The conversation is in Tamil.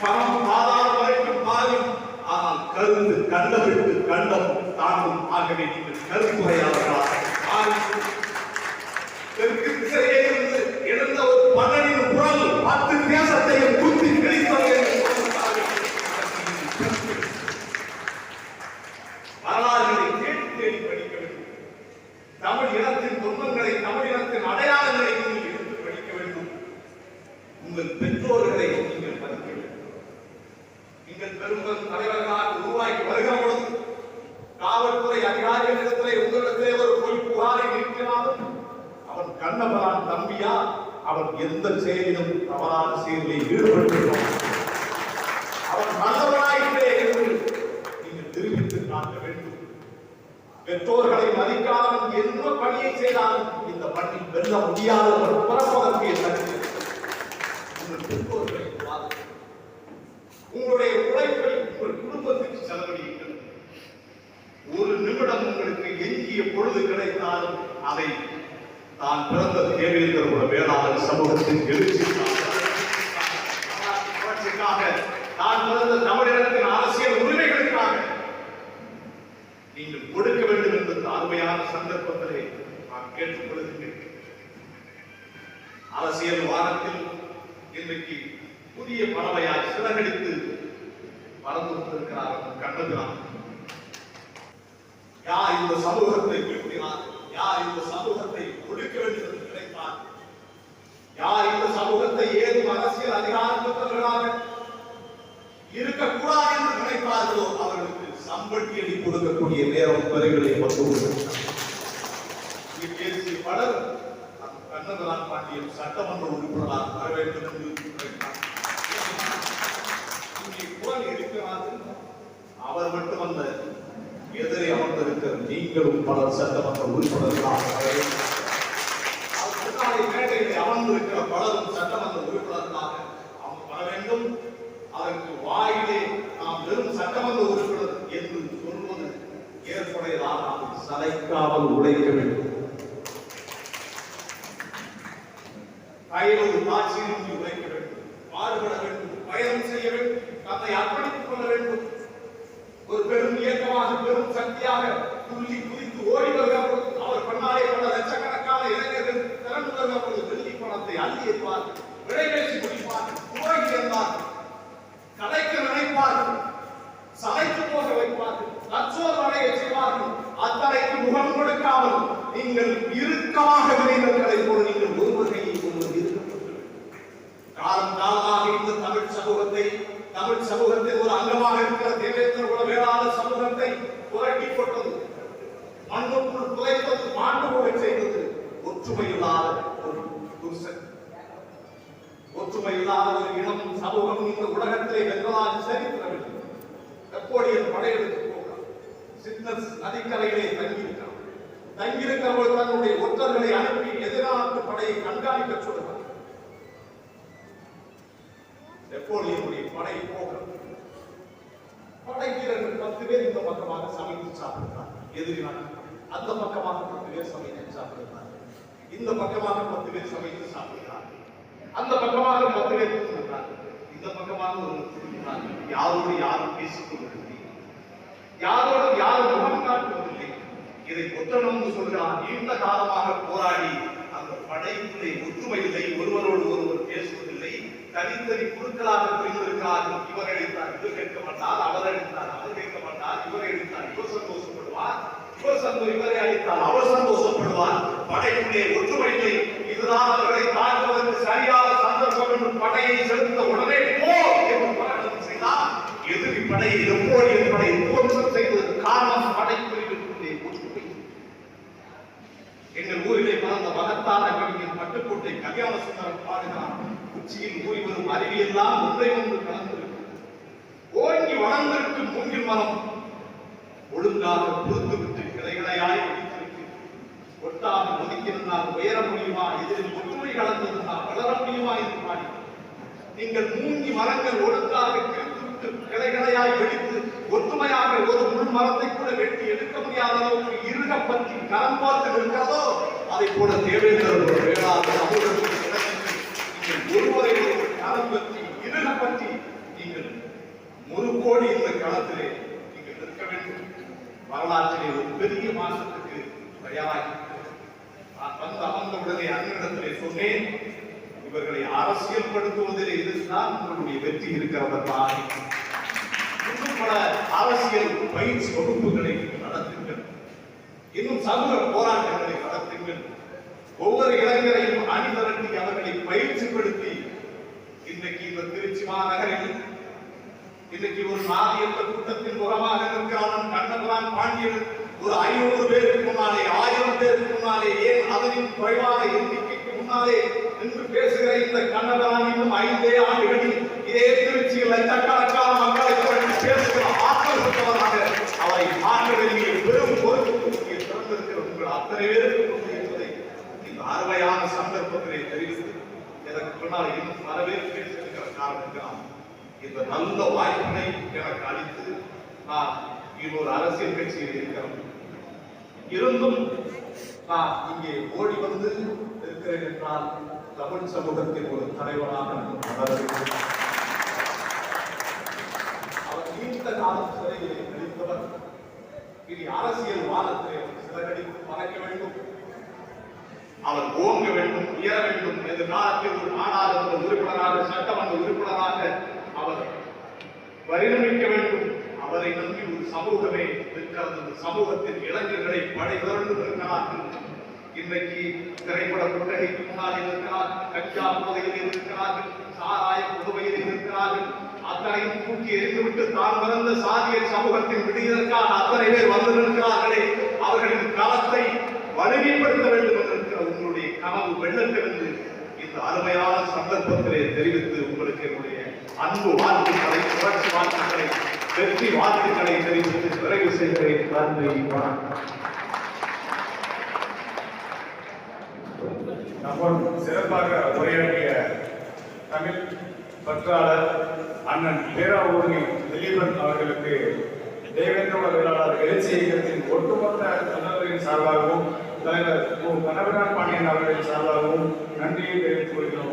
பணம் ஆதார வரைக்கும் பாயும் ஆனால் கருந்து கண்டவிட்டு கண்டம் தாங்கும் ஆகவே நீங்கள் கருத்துரையாளர்களாக தெற்கு திசையே இருந்து எழுந்த ஒரு பதனின் குரல் பத்து தேசத்தையும் குத்தி கிழித்தது வரலாறுகளை தேடி தேடி படிக்க வேண்டும் தமிழ் இனத்தின் துன்பங்களை தமிழ் இனத்தின் அடையாளங்களை நீங்கள் எடுத்து படிக்க வேண்டும். உங்கள் பெற்றோர்கள் நீங்கள் பெரும்பெரும் தலைவர்களாக உருவாக்கி வருகிற பொழுது காவல்துறை அதிகாரிகளிடத்திலே உங்களிடத்திலே ஒரு பொய் புகாரை நிற்கிறாலும் அவன் கண்ணபரான் தம்பியா? அவன் எந்த செயலிலும் தவறான செயலில் ஈடுபட்டிருக்கிறான் அவன் நல்லவனாயிட்டே என்று நீங்கள் தெரிவித்து காட்ட வேண்டும். பெற்றோர்களை மதிக்காதவன் என்ன பணியை செய்தாலும் இந்த மண்ணில் வெல்ல முடியாதவன் பிறப்பதற்கு தகுதி உங்கள் பெற்றோர்களை பாருங்கள். உங்களுடைய உழைப்பை உங்கள் குடும்பத்துக்கு செலவழியுங்கள் ஒரு நிமிடம் உங்களுக்கு பொழுது கிடைத்தாலும் அதை தான் பிறந்த தேவேந்திர குல வேளாளர் சமூகத்தின் எழுச்சிக்காக தான் பிறந்த தமிழினத்தின் அரசியல் உரிமைகளுக்காக நீங்கள் கொடுக்க வேண்டும் என்ற தாழ்மையான அருமையான சந்தர்ப்பத்திலே நான் கேட்டுக்கொள்கிறேன் அரசியல் வாரத்தில் இன்றைக்கு புதிய பறவையால் சிறகடித்து பறந்து கொண்டிருக்கிறார் கண்டுகிறார் யார் இந்த சமூகத்தை விரும்பினார் யார் இந்த சமூகத்தை ஒடுக்க வேண்டும் என்று நினைத்தார் யார் இந்த சமூகத்தை ஏதும் அரசியல் அதிகாரமற்றவர்களாக இருக்கக்கூடாது என்று நினைப்பார்களோ அவர்களுக்கு சம்பட்டி அடி கொடுக்கக்கூடிய நேரம் வரைகளை வந்து பேசிய பலர் அந்த பாண்டியன் சட்டமன்ற உறுப்பினராக வர வேண்டும் என்று இங்கே குரல் இருக்கிறார்கள் அவர் மட்டுமல்ல எதிரே அமர்ந்த நீங்களும் பலர் சட்டமன்ற உறுப்பினர்களாக மேடையில் அமர்ந்திருக்கிற பலரும் சட்டமன்ற உறுப்பினர்களாக அவங்க வர வேண்டும். அதற்கு வாயிலே நாம் வெறும் சட்டமன்ற உறுப்பினர் என்று சொல்வது ஏற்புடையதாக நாம் சளைக்காமல் உழைக்க வேண்டும். கையில் காட்சியின்றி உழைக்க வேண்டும். பாடுபட வேண்டும். பயணம் செய்ய வேண்டும். தன்னை அர்ப்பணித்துக் கொள்ள வேண்டும். ஒரு பெரும் இயக்கமாக பெரும் சக்தியாக துள்ளி குதித்து ஓடி வருகிற அவர் பண்ணாலே பல லட்சக்கணக்கான இளைஞர்கள் திறந்து வருகிற வெள்ளி பணத்தை அள்ளி இருப்பார் விடைபேசி முடிப்பார் துவங்கி இருந்தார் கலைக்க நினைப்பார்கள் சளைத்து போக வைப்பார்கள் லட்சோர் அடைய செய்வார்கள் அத்தனைக்கு முகம் கொடுக்காமல் நீங்கள் இறுக்கமாக விளைந்தவர்களை போல நீங்கள் ஒருவகையை கொண்டு இருக்கப்பட்டீர்கள் காலம் காலமாக இந்த தமிழ் சமூகத்தை தமிழ் சமூகத்தில் ஒரு அங்கமாக இருக்கிற தேவேந்திர குல வேளாளர் சமூகத்தை புரட்டி போட்டது மண்ணுக்குள் புதைத்தது மாண்டு போக செய்தது ஒற்றுமை இல்லாத ஒரு புருஷன் ஒற்றுமை இல்லாத ஒரு இனம் சமூகம் இந்த உலகத்திலே வென்றதாக சரித்திரவில்லை நெப்போலியன் படையெடுத்து போகிறான். சிக்னஸ் நதிக்கரையிலே தங்கியிருக்கிறான். தங்கியிருக்கிறவர்கள் தன்னுடைய ஒற்றர்களை அனுப்பி எதிரான படையை கண்காணிக்க சொல்கிறார் நெப்போலியனுடைய படை போகிறது. படை வீரர்கள் பத்து பேர் இந்த பக்கமாக சமைத்து சாப்பிடுகிறார் எதிரி அந்த பக்கமாக பத்து பேர் சமைத்து சாப்பிடுகிறார் இந்த பக்கமாக பத்து பேர் சமைத்து சாப்பிடுகிறார் அந்த பக்கமாக பத்து பேர் இந்த பக்கமாக ஒரு யாரோடு யாரும் பேசிக்கொள்வதில்லை யாரோடு யாரும் முகம் காட்டுவதில்லை. இதை புத்தனம்னு சொல்கிறார். நீண்ட காலமாக போராடி அந்த படைக்குள்ளே ஒற்றுமை இல்லை. ஒருவரோடு ஒருவர் பேசுவதில்லை. தனித்தனி குழுக்களாக பிரிந்திருக்கிறார்கள் இவர் அடித்தார் இவர் கேட்க மாட்டார். அவர் அழித்தார். அவர் கேட்க மாட்டார். இவர் அடித்தார் இவர் சந்தோஷப்படுவார். இவர் சந்தோஷம் இவரை அடித்தார் அவர் சந்தோஷப்படுவார். படைப்புடைய ஒற்றுமை இல்லை. இதுதான் அவர்களை தாக்குவதற்கு சரியான சந்தர்ப்பம் என்று படையை செலுத்த உடனே போ என்று பிரகடனம் செய்தார் எதிரி படையை நெப்போலியன் படையை துவம்சம் செய்ததற்கு காரணம் படைப்பிரிவிற்குள்ளே ஒற்றுமை எங்கள் ஊரிலே பிறந்த மகத்தான கவிஞர் பட்டுக்கோட்டை கல்யாண சுந்தரம் பாடுகிறார் உச்சியில் ஊறி வரும் அருவியெல்லாம் ஒன்றை ஒன்று கலந்திருக்கும் ஓங்கி வளர்ந்திருக்கும் மூங்கில் மரம் ஒழுங்காக பொறுத்து விட்டு கிளைகளையாய் ஒடித்திருக்கிறது ஒட்டாக ஒதுக்கியிருந்தால் உயர முடியுமா இதில் ஒற்றுமை கலந்திருந்தால் வளர முடியுமா என்று பாடி நீங்கள் மூங்கி மரங்கள் ஒழுங்காக கிழித்துவிட்டு கிளைகளையாய் வெடித்து ஒற்றுமையாக ஒரு முள் மரத்தை கூட வெட்டி எடுக்க முடியாத அளவுக்கு இருக பற்றி கரம் பார்த்து இருக்கிறதோ அதை கூட தேவேந்திரர் வேளாண் சமூக இதனை பற்றி நீங்கள் பற்றி நீங்கள் முறுக்கோடி இந்த களத்திலே நீங்கள் நிற்க வேண்டும். வரலாற்றிலே ஒரு பெரிய மாற்றத்துக்கு தயாராகி நான் வந்து அமர்ந்தவுடனே அன்னிடத்திலே சொன்னேன் இவர்களை அரசியல்படுத்துவதிலே இதுதான் உங்களுடைய வெற்றி இருக்கிறதா இன்னும் பல அரசியல் பயிற்சி வகுப்புகளை நடத்துங்கள். இன்னும் சமூக போராட்டங்களை நடத்துங்கள். ஒவ்வொரு இளைஞரையும் அணிதிரட்டி அவர்களை பயிற்சிப்படுத்தி இன்றைக்கு இந்த திருச்சி மாநகரில் இன்னைக்கு ஒரு நாதி என்ற கூட்டத்தின் முகமாக நிற்கிறான் கண்ணபுரான் பாண்டியன். ஒரு ஐநூறு பேருக்கு முன்னாலே ஆயிரம் பேருக்கு முன்னாலே ஏன் அதனின் குறைவான எண்ணிக்கைக்கு முன்னாலே என்று பேசுகிற இந்த கண்ணபுரான் இன்னும் ஐந்தே ஆண்டுகளில் இதே திருச்சியில் லட்சக்கணக்கான மக்களை திரட்டி பேசுகிற ஆற்றல் பெற்றவராக அவரை மாற்ற வேண்டிய பெரும் பொறுப்பு. இங்கே திறந்திருக்கிற உங்கள் அத்தனை பேருக்கு என்பதை இந்த அருமையான சந்தர்ப்பத்திலே தெரிவித்து எனக்கு பின்னால் இன்னும் பல பேர் காரணத்தினால் இந்த நல்ல வாய்ப்பினை எனக்கு அளித்து நான் இன்னொரு அரசியல் கட்சியில் இருக்கிறேன். இருந்தும் நான் இங்கே ஓடி வந்து இருக்கிறேன் என்றால் தமிழ் சமூகத்தின் ஒரு தலைவராக நான் அவர் நீண்ட காலம் சிறையிலே கழித்தவர் இனி அரசியல் வாதத்திலே அவர் சிறகடித்து பறக்க வேண்டும். அவர் ஓங்க வேண்டும். உயர வேண்டும் எதிர்காலத்தில் ஒரு நாடாளுமன்ற உறுப்பினராக சட்டமன்ற உறுப்பினராக அவர் பரிணமிக்க வேண்டும். அவரை நம்பி ஒரு சமூகமே இருக்கிறது. அந்த சமூகத்தின் இளைஞர்களை படை திரண்டு இருக்கிறார்கள் இன்றைக்கு திரைப்பட கொட்டகைக்கு முன்னால் இருக்கிறார் கஞ்சா போதையில் இருக்கிறார்கள் சாராய புதுவையில் இருக்கிறார்கள் அத்தனையும் தூக்கி எரிந்துவிட்டு தான் பிறந்த சாதிய சமூகத்தின் விடுதற்காக அத்தனை பேர் வந்து நிற்கிறார்களே. அவர்களின் களத்தை வலிமைப்படுத்த வேண்டும் என்கிற வெள்ளத்திலிருந்து இந்த அருமையான சந்தர்ப்பத்திலே தெரிவித்து உங்களுக்கு என்னுடைய அன்பு வாழ்த்துக்களை புரட்சி வாழ்த்துக்களை வெற்றி வாழ்த்துக்களை தெரிவித்து நிறைவு செய்கிறேன். நன்றி வணக்கம். சிறப்பாக உரையாற்றிய தமிழ் பற்றாளர் அண்ணன் பேராவூரணி திலீபன் அவர்களுக்கு தேவேந்திர வேளாளர் எழுச்சி இயக்கத்தின் ஒட்டுமொத்த தமிழர்களின் சார்பாகவும் தலைவர் மு பாண்டியன் அவர்களின் சார்பாகவும் நன்றியை தெரிவித்துக் கொள்கிறோம்.